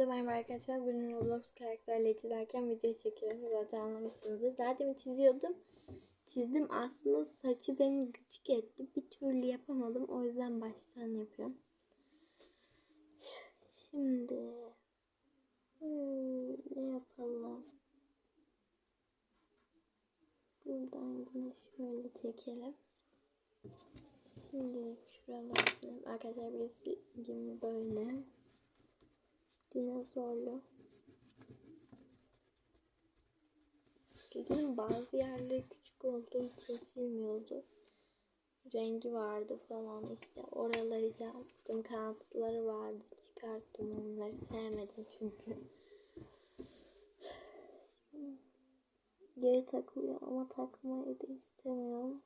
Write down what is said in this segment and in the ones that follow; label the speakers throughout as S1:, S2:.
S1: Merhaba arkadaşlar. Bugün Roblox karakterle çizerken video çekiyorum. Zaten anlamışsınızdır. Demin çiziyordum. Çizdim. Aslında saçı beni gıcık etti. Bir türlü yapamadım. O yüzden baştan yapıyorum. Şimdi hmm, ne yapalım? Buradan bunu şöyle çekelim. Şimdi şuraları arkadaşlar birisi gibi böyle dinozorlu. Dedim bazı yerleri küçük olduğu için silmiyordu. Rengi vardı falan işte oraları yaptım. Kanatları vardı. Çıkarttım onları. Sevmedim çünkü. Geri takılıyor ama takmayı da istemiyorum.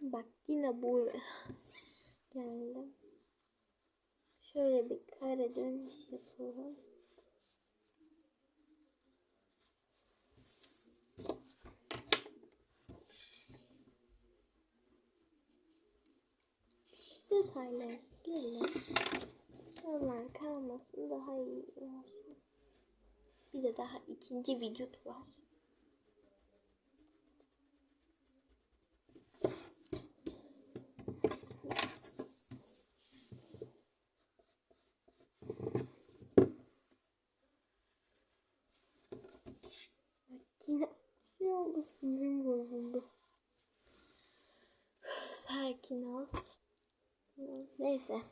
S1: Bak yine buraya geldim. Şöyle bir kare dönüş yapalım. Detayları silelim. Onlar kalmasın daha iyi olsun. Bir de daha ikinci vücut var. Yine şey oldu sinirim bozuldu. Sakin ol. Neyse.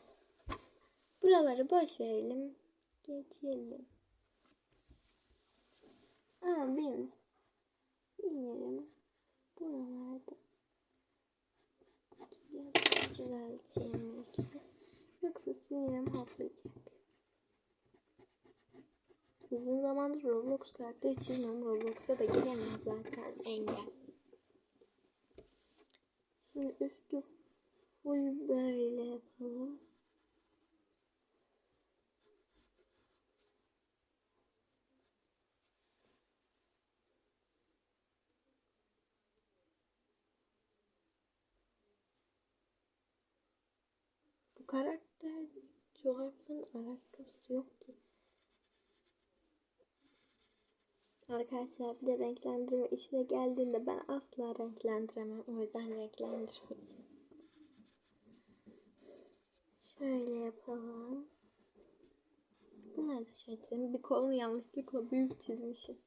S1: Buraları boş verelim. Geçelim. Aa benim sinirim buralarda. Düzelteyim ki. Yoksa sinirim hoplayacak. Uzun zamandır Roblox karakteri çizmiyorum. Roblox'a da giremiyorum zaten engel. Şimdi üstü full böyle yapalım. Bu karakter çorapların ayakkabısı yoktu. Arkadaşlar bir de renklendirme işine geldiğinde ben asla renklendiremem. O yüzden renklendirmeyeceğim. Şöyle yapalım. Bunları da şöyle. Bir kolunu yanlışlıkla büyük çizmişim.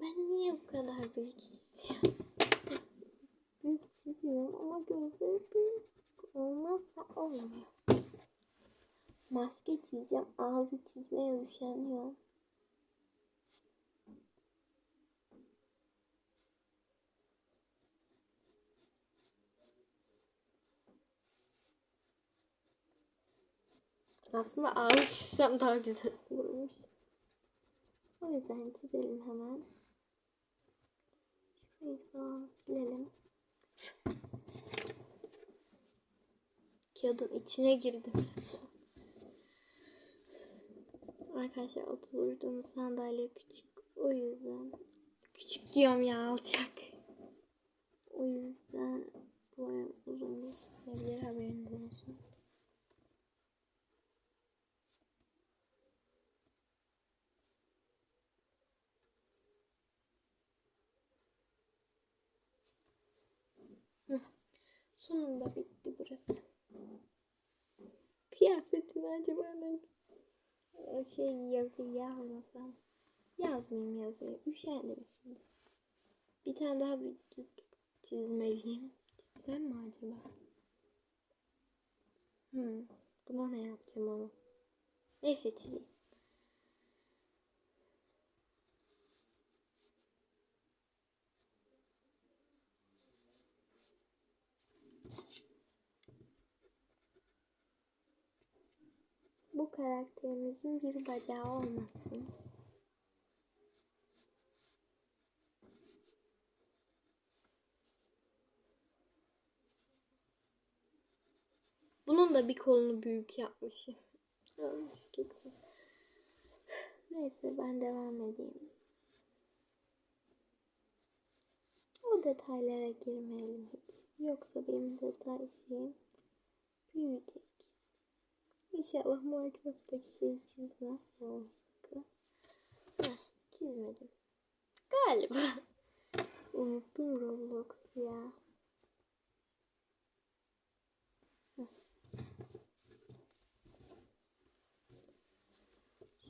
S1: Ben niye bu kadar büyük çiziyorum? büyük çiziyorum ama gözleri büyük olmazsa olmuyor. Maske çizeceğim. Ağzı çizmeye üşeniyorum. Aslında ağzı çizsem daha güzel olurmuş. O yüzden çizelim hemen. Şurayı falan silelim. Kağıdın içine girdim. Arkadaşlar oturduğum sandalye küçük. O yüzden küçük diyorum ya alçak. O yüzden boyum uzun bir haberiniz olsun. Sonunda bitti burası. Kıyafetini acaba ne? Şey yazıyı yazmasam. Yazmayayım yazıyı. Üşendim şimdi. Bir tane daha vücut çizmeliyim. Çizsem mi acaba? Hmm. Buna ne yapacağım ama? Neyse çizeyim. Karakterimizin bir bacağı olmasın. Bunun da bir kolunu büyük yapmışım. Neyse ben devam edeyim. O detaylara girmeyelim hiç. Yoksa benim detay şeyim büyüyecek. İnşallah Minecraft'taki şeyi çizmem. Yanlışlıkla. Heh, çizmedim. Galiba. Unuttum Roblox ya.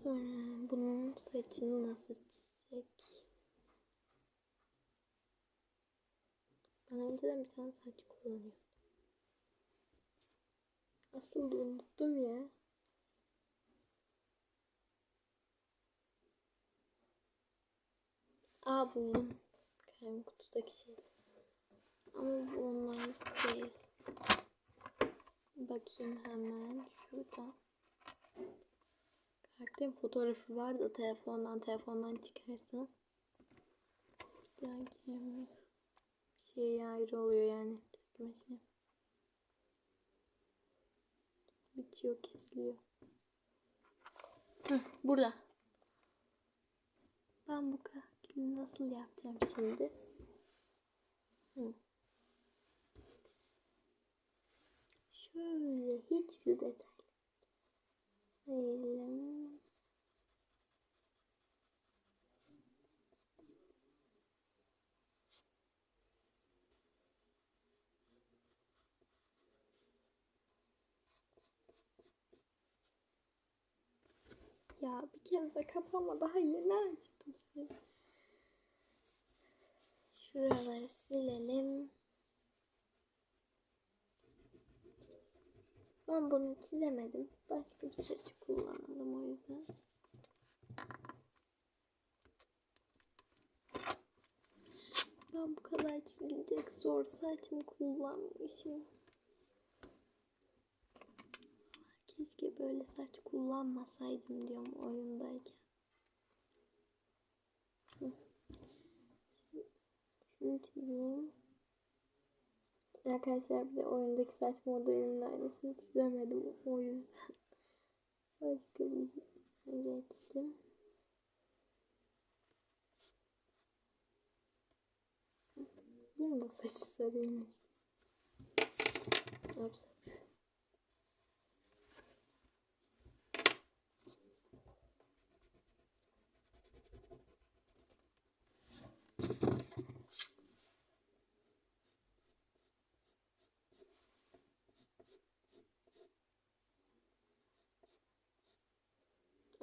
S1: Sonra bunun saçını nasıl çizecek? Ben önceden bir tane saç kullanıyordum. Asıl da unuttum ya. Aa buldum. Kalem kutudaki şey. Ama bu online değil. Bakayım hemen şurada. Karakterin fotoğrafı var da telefondan telefondan çıkarsam. Bir daha giremiyor. Şey ayrı oluyor yani. Çekmesi. Bitiyor kesiliyor. Hı, burada. Ben bu kakili nasıl yapacağım şimdi? Hı. Şöyle hiç şu detay. Elim. Ya bir kez de kapama daha yeni açtım seni. Şuraları silelim. Ben bunu çizemedim. Başka bir saç kullanalım o yüzden. Ben bu kadar çizilecek zor saç mı kullanmışım? Keşke böyle saç kullanmasaydım diyorum oyundayken. Şunu çizeyim. Arkadaşlar bir de oyundaki saç modelinin aynısını çizemedim o yüzden. Başka bir geçtim. Bunun da saçı sarıymış. Ups.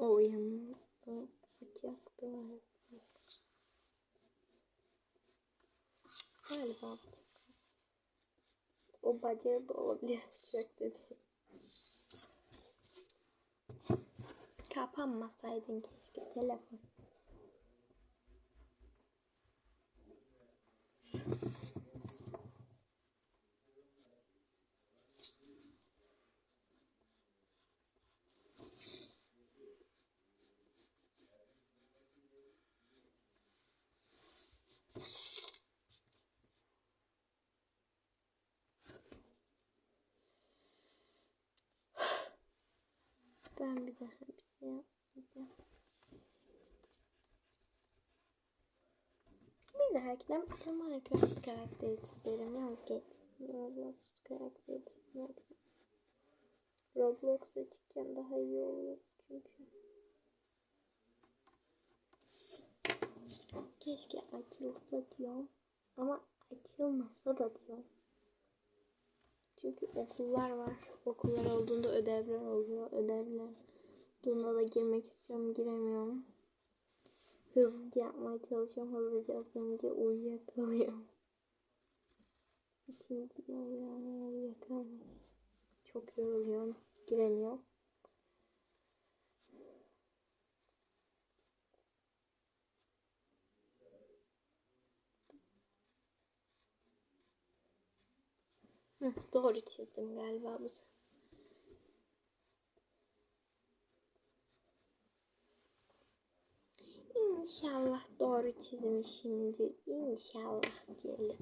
S1: O yanında bıçak da var. Galiba o bacağı da olabilir bıçak dedi. Kapanmasaydın keşke telefon. Ben bir daha bir şey yapmayacağım. Bir dahakine bir Minecraft karakteri çizerim. Vazgeçtim. Roblox karakteri çizmekten. Roblox açıkken daha iyi olur çünkü. Keşke açılsa diyorum. Ama açılmasa da diyorum. Çünkü okullar var. Okullar olduğunda ödevler oluyor. Ödevler olduğunda da girmek istiyorum. Giremiyorum. Hızlıca yapmaya çalışıyorum. Hızlıca yapınca uyuyakalıyorum. İkinci yani uyuyakalmış. Çok yoruluyorum. Giremiyorum. Doğru çizdim galiba bu. İnşallah doğru çizmişimdir. İnşallah diyelim.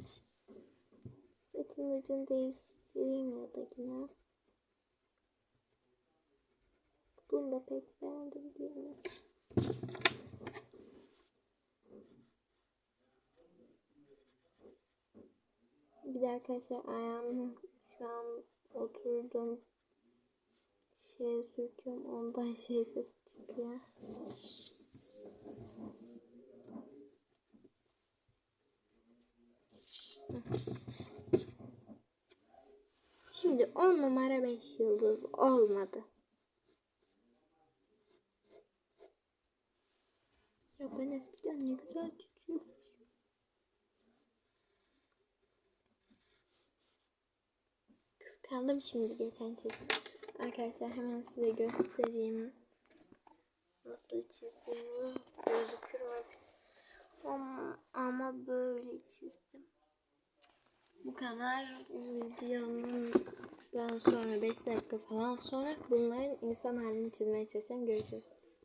S1: Saçın ucunu değiştireyim ya da yine. Bunu da pek beğendim diyemem. Bir de arkadaşlar ayağımı şu an oturdum şeye sürtüyorum ondan şey sesi çıkıyor. Şimdi 10 numara 5 yıldız olmadı. Ya ben eskiden ne güzel tutuyormuşum. Kıskandım şimdi geçen çizim. Arkadaşlar hemen size göstereyim. Nasıl çizdiğimi gözükür? Ama, ama böyle çizdim. Bu kadar videonun daha sonra 5 dakika falan sonra bunların insan halini çizmeye çalışacağım. Görüşürüz.